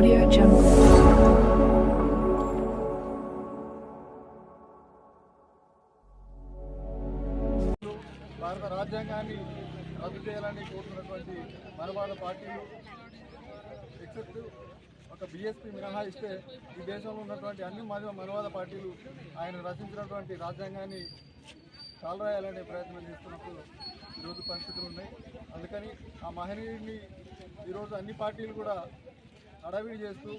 Audio Jungle. భారత రాజ్యాంగాన్ని రద్దు చేయాలని కోరుతున్నటువంటి మనవాద పార్టీలు ఎక్సెప్ట్ ఒక బీఎస్పీ మినహాయిస్తే ఈ దేశంలో ఉన్నటువంటి అన్ని మాధ్యమ మనవాద పార్టీలు ఆయన రచించినటువంటి రాజ్యాంగాన్ని కాలరాయాలనే ప్రయత్నం చేస్తున్నప్పుడు ఈరోజు పరిస్థితులు ఉన్నాయి అందుకని ఆ మహనీయుడిని ఈరోజు అన్ని పార్టీలు కూడా హడావిడి చేస్తూ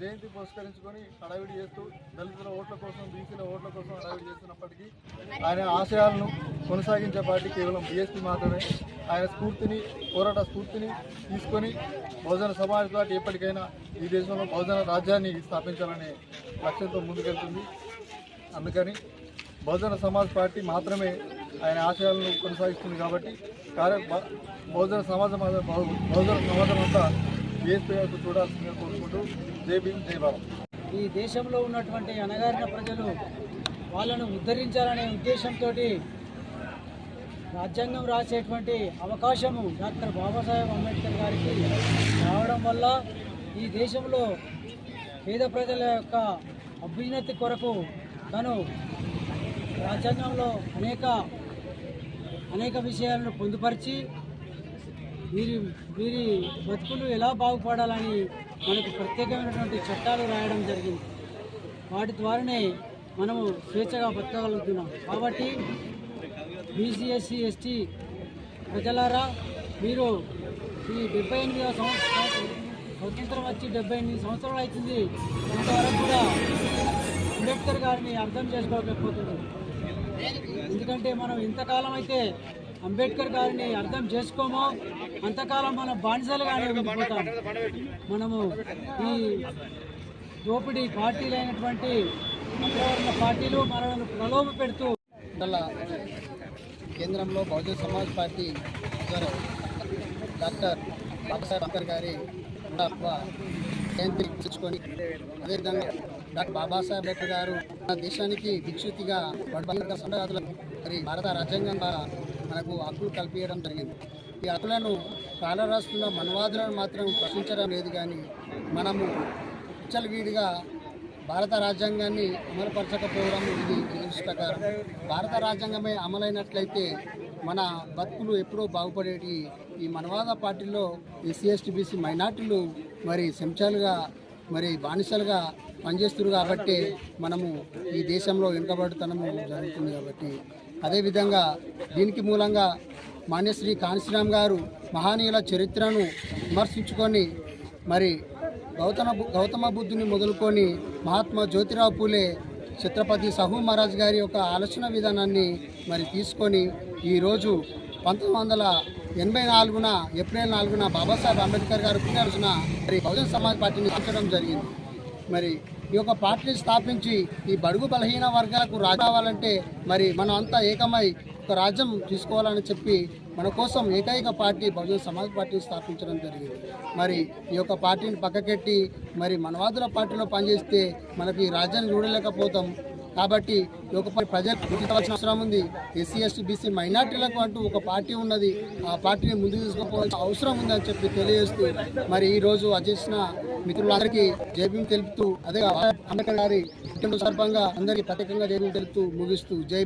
జయంతి పురస్కరించుకొని హడావిడి చేస్తూ దళితుల ఓట్ల కోసం బీసీల ఓట్ల కోసం హడావిడి చేస్తున్నప్పటికీ ఆయన ఆశయాలను కొనసాగించే పార్టీ కేవలం బీఎస్పీ మాత్రమే. ఆయన స్ఫూర్తిని పోరాట స్ఫూర్తిని తీసుకొని బహుజన సమాజ్ పార్టీ ఎప్పటికైనా ఈ దేశంలో బహుజన రాజ్యాన్ని స్థాపించాలనే లక్ష్యంతో ముందుకెళ్తుంది. అందుకని బహుజన సమాజ్ పార్టీ మాత్రమే ఆయన ఆశయాలను కొనసాగిస్తుంది కాబట్టి కార్య బహుజన సమాజం బహుజన సమాజం అంతా బీఎస్పీ వైపు చూడాల్సిందిగా కోరుకుంటూ జై భీమ్ జై భారత్. ఈ దేశంలో ఉన్నటువంటి అణగారిన ప్రజలు వాళ్ళను ఉద్ధరించాలనే ఉద్దేశంతో రాజ్యాంగం రాసేటువంటి అవకాశము డాక్టర్ బాబాసాహెబ్ అంబేద్కర్ గారికి రావడం వల్ల ఈ దేశంలో పేద ప్రజల యొక్క అభ్యున్నతి కొరకు తను రాజ్యాంగంలో అనేక అనేక విషయాలను పొందుపరిచి వీరి వీరి బతుకులు ఎలా బాగుపడాలని మనకు ప్రత్యేకమైనటువంటి చట్టాలు రాయడం జరిగింది. వాటి ద్వారానే మనము స్వేచ్ఛగా బతకగలుగుతున్నాం. కాబట్టి బీసీ ఎస్సీ ఎస్టీ ప్రజలారా మీరు ఈ డెబ్బై ఎనిమిదవ సంవత్సరం స్వతంత్రం వచ్చి డెబ్బై ఎనిమిది సంవత్సరాలు అవుతుంది. ఇంతవరకు కూడా అంబేద్కర్ గారిని అర్థం చేసుకోలేకపోతున్నారు ఎందుకంటే మనం ఇంతకాలం అయితే అంబేద్కర్ గారిని అర్థం చేసుకోమో అంతకాలం మన బానిసలుగానే ఉండిపోతాం. మనము ఈ దోపిడీ పార్టీలైనటువంటి అగ్రవర్ణ పార్టీలు మనల్ని ప్రలోభ పెడుతూ కేంద్రంలో బహుజన సమాజ్ పార్టీ డాక్టర్ బాబాసాహెబ్ అంబేద్కర్ గారి జయంతి తెచ్చుకొని అదేవిధంగా డాక్టర్ బాబాసాహెబ్ అంబేద్కర్ గారు మన దేశానికి విచ్యుతిగా వర్గ మరి భారత రాజ్యాంగం ద్వారా మనకు హక్కులు కల్పించడం జరిగింది. ఈ హక్కులను కాలరాస్తున్న మనవాదులను మాత్రం ప్రశ్నించడం లేదు కానీ మనము విచ్చలవిడిగా భారత రాజ్యాంగాన్ని అమలుపరచకపోవడం ఇది దురదృష్టకరం. భారత రాజ్యాంగమే అమలైనట్లయితే మన బతుకులు ఎప్పుడో బాగుపడేటి. ఈ మనవాద పార్టీలో ఎస్సీ ఎస్టీ బీసీ మైనార్టీలు మరి చెంచాలుగా మరి బానిసలుగా పనిచేస్తున్నారు కాబట్టి మనము ఈ దేశంలో వెనుకబడుతనము జరుగుతుంది కాబట్టి అదేవిధంగా దీనికి మూలంగా మాన్యశ్రీ కాంశీరామ్ గారు మహనీయుల చరిత్రను విమర్శించుకొని మరి గౌతమ బు- గౌతమ బుద్ధుని మొదలుకొని మహాత్మా జ్యోతిరావు పూలే ఛత్రపతి సహూ మహారాజ్ గారి యొక్క ఆలోచన విధానాన్ని మరి తీసుకొని ఈరోజు పంతొమ్మిది వందల ఎనభై నాలుగున ఏప్రిల్ నాలుగున బాబాసాహెబ్ అంబేద్కర్ గారు పుట్టినరోజున మరి బహుజన సమాజ్ పార్టీని స్థాపించడం జరిగింది. మరి ఈ యొక్క పార్టీని స్థాపించి ఈ బడుగు బలహీన వర్గాలకు రాజావాలంటే మరి మనం అంతా ఏకమై ఒక రాజ్యం తీసుకోవాలని చెప్పి మన కోసం ఏకైక పార్టీ బహుజన సమాజ్ పార్టీని స్థాపించడం జరిగింది. మరి ఈ యొక్క పార్టీని పక్కకెట్టి మరి మనవాదుల పార్టీలో పనిచేస్తే మనకి ఈ రాజ్యాన్ని చూడలేకపోతాం. కాబట్టి ఈ యొక్క ప్రజలకు గుర్తించవలసిన అవసరం ఉంది. ఎస్సీ ఎస్టీ బీసీ మైనార్టీలకు అంటూ ఒక పార్టీ ఉన్నది. ఆ పార్టీని ముందుకు తీసుకుపోవాల్సిన అవసరం ఉందని చెప్పి తెలియజేస్తూ మరి ఈరోజు రోజు మిత్రులందరికీ జైభీం తెలుపుతూ అదే అంబేద్కర్ గారి పుట్టినరోజు సందర్భంగా అందరికీ ప్రత్యేకంగా జైభీం తెలుపుతూ ముగిస్తూ జై